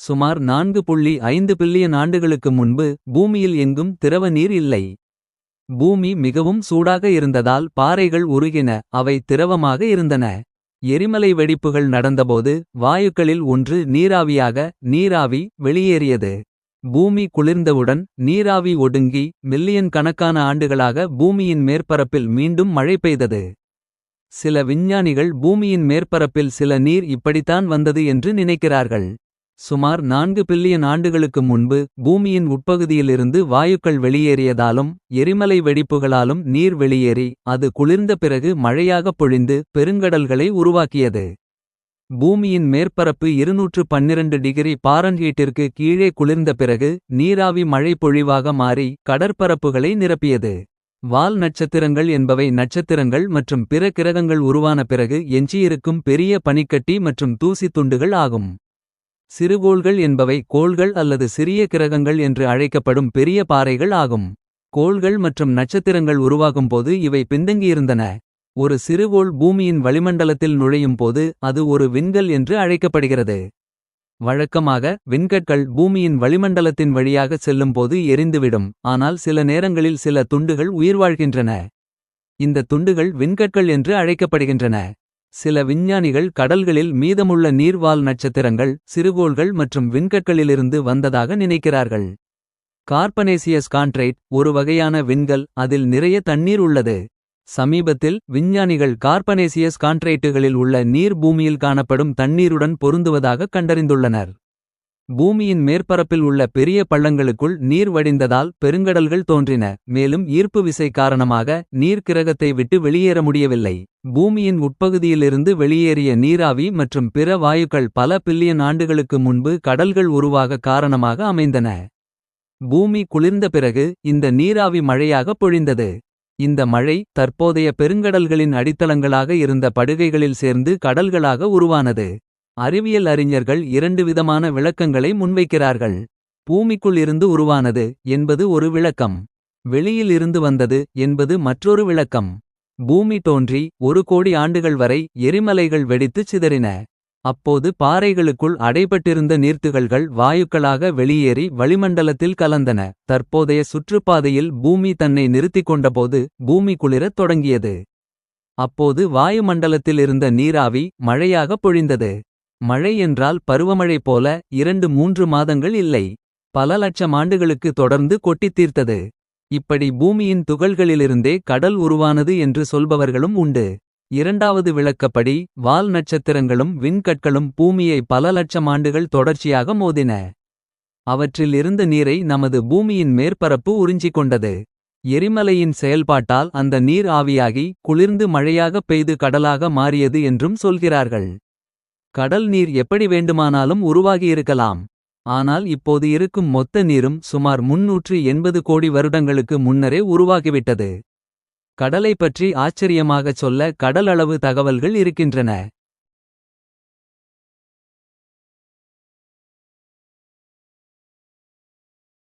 சுமார் நான்கு புள்ளி ஐந்து பில்லியன் ஆண்டுகளுக்கு முன்பு பூமியில் எங்கும் திரவ நீர் இல்லை. பூமி மிகவும் சூடாக இருந்ததால் பாறைகள் உருகின அவை திரவமாக இருந்தன. எரிமலை வெடிப்புகள் நடந்தபோது வாயுக்களில் ஒன்று நீராவியாக நீராவி வெளியேறியது. பூமி குளிர்ந்தவுடன் நீராவி ஒடுங்கி மில்லியன் கணக்கான ஆண்டுகளாக பூமியின் மேற்பரப்பில் மீண்டும் மழை பெய்தது. சில விஞ்ஞானிகள் பூமியின் மேற்பரப்பில் சில நீர் இப்படித்தான் வந்தது என்று நினைக்கிறார்கள். சுமார் நான்கு பில்லியன் ஆண்டுகளுக்கு முன்பு பூமியின் உட்பகுதியிலிருந்து வாயுக்கள் வெளியேறியதாலும். எரிமலை வெடிப்புகளாலும் நீர் வெளியேறி அது குளிர்ந்த பிறகு மழையாகப் பொழிந்து பெருங்கடல்களை உருவாக்கியது. பூமியின் மேற்பரப்பு 212 டிகிரி பாரன்ஹீட்டிற்கு கீழே குளிர்ந்த பிறகு. நீராவி மழை பொழிவாக மாறி கடற்பரப்புகளை நிரப்பியது. வால் நட்சத்திரங்கள் என்பவை நட்சத்திரங்கள் மற்றும் பிற கிரகங்கள் உருவான பிறகு எஞ்சியிருக்கும் பெரிய பனிக்கட்டி மற்றும் தூசித் துண்டுகள் ஆகும். சிறுகோள்கள் என்பவை கோள்கள் அல்லது சிறிய கிரகங்கள் என்று அழைக்கப்படும் பெரிய பாறைகள் ஆகும். கோள்கள் மற்றும் நட்சத்திரங்கள் உருவாகும்போது இவை பின்தங்கியிருந்தன. ஒரு சிறுகோள் பூமியின் வளிமண்டலத்தில் நுழையும் போது அது ஒரு விண்கல் என்று அழைக்கப்படுகிறது. வழக்கமாக விண்கற்கள் பூமியின் வளிமண்டலத்தின் வழியாக செல்லும்போது எரிந்துவிடும். ஆனால் சில நேரங்களில் சில துண்டுகள் உயிர்வாழ்கின்றன. இந்த துண்டுகள் விண்கற்கள் என்று அழைக்கப்படுகின்றன. சில விஞ்ஞானிகள் கடல்களில் மீதமுள்ள நீர்வால் நட்சத்திரங்கள். சிறுகோள்கள் மற்றும் விண்கற்களிலிருந்து வந்ததாக நினைக்கிறார்கள். கார்பனேசியஸ் கான்ட்ரைட் ஒரு வகையான விண்கல் அதில் நிறைய தண்ணீர் உள்ளது. சமீபத்தில் விஞ்ஞானிகள் கார்பனேசியஸ் கான்ட்ரைட்டுகளில் உள்ள நீர் பூமியில் காணப்படும் தண்ணீருடன் பொருந்துவதாக கண்டறிந்துள்ளனர். பூமியின் மேற்பரப்பில் உள்ள பெரிய பள்ளங்களுக்குள் நீர் வடிந்ததால் பெருங்கடல்கள் தோன்றின. மேலும் ஈர்ப்பு விசை காரணமாக நீர் கிரகத்தை விட்டு வெளியேற முடியவில்லை. பூமியின் உட்பகுதியிலிருந்து வெளியேறிய நீராவி மற்றும் பிற வாயுக்கள் பல பில்லியன் ஆண்டுகளுக்கு முன்பு கடல்கள் உருவாக காரணமாக அமைந்தன. பூமி குளிர்ந்த பிறகு இந்த நீராவி மழையாக பொழிந்தது. இந்த மழை தற்போதைய பெருங்கடல்களின் அடித்தளங்களாக இருந்த படுகைகளில் சேர்ந்து கடல்களாக உருவானது. அறிவியல் அறிஞர்கள் இரண்டு விதமான விளக்கங்களை முன்வைக்கிறார்கள். பூமிக்குள் இருந்து உருவானது என்பது ஒரு விளக்கம். வெளியில் இருந்து வந்தது என்பது மற்றொரு விளக்கம். பூமி தோன்றி ஒரு கோடி ஆண்டுகள் வரை எரிமலைகள் வெடித்துச் சிதறின. அப்போது பாறைகளுக்குள் அடைபட்டிருந்த நீர்த்துகள்கள் வாயுக்களாக வெளியேறி வளிமண்டலத்தில் கலந்தன. தற்போதைய சுற்றுப்பாதையில் பூமி தன்னை நிறுத்திக் கொண்டபோது பூமி குளிரத் தொடங்கியது. அப்போது வாயுமண்டலத்தில் இருந்த நீராவி மழையாக பொழிந்தது. மழை என்றால் பருவமழை போல இரண்டு மூன்று மாதங்கள் இல்லை. பல லட்சம் ஆண்டுகளுக்கு தொடர்ந்து கொட்டித் தீர்த்தது. இப்படி பூமியின் துகள்களிலிருந்தே கடல் உருவானது என்று சொல்பவர்களும் உண்டு. இரண்டாவது விளக்கப்படி வால் நட்சத்திரங்களும் விண்கற்களும் பூமியை பல லட்சம் ஆண்டுகள் தொடர்ச்சியாக மோதின. அவற்றில் இருந்த நீரை நமது பூமியின் மேற்பரப்பு உறிஞ்சிக் கொண்டது. எரிமலையின் செயல்பாட்டால் அந்த நீர் ஆவியாகி குளிர்ந்து மழையாக பெய்து கடலாக மாறியது என்றும் சொல்கிறார்கள். கடல் நீர் எப்படி வேண்டுமானாலும் உருவாகியிருக்கலாம். ஆனால் இப்போது இருக்கும் மொத்த நீரும் சுமார் 380 கோடி வருடங்களுக்கு முன்னரே உருவாகிவிட்டது. கடலை பற்றி ஆச்சரியமாகச் சொல்ல கடல் அளவு தகவல்கள் இருக்கின்றன.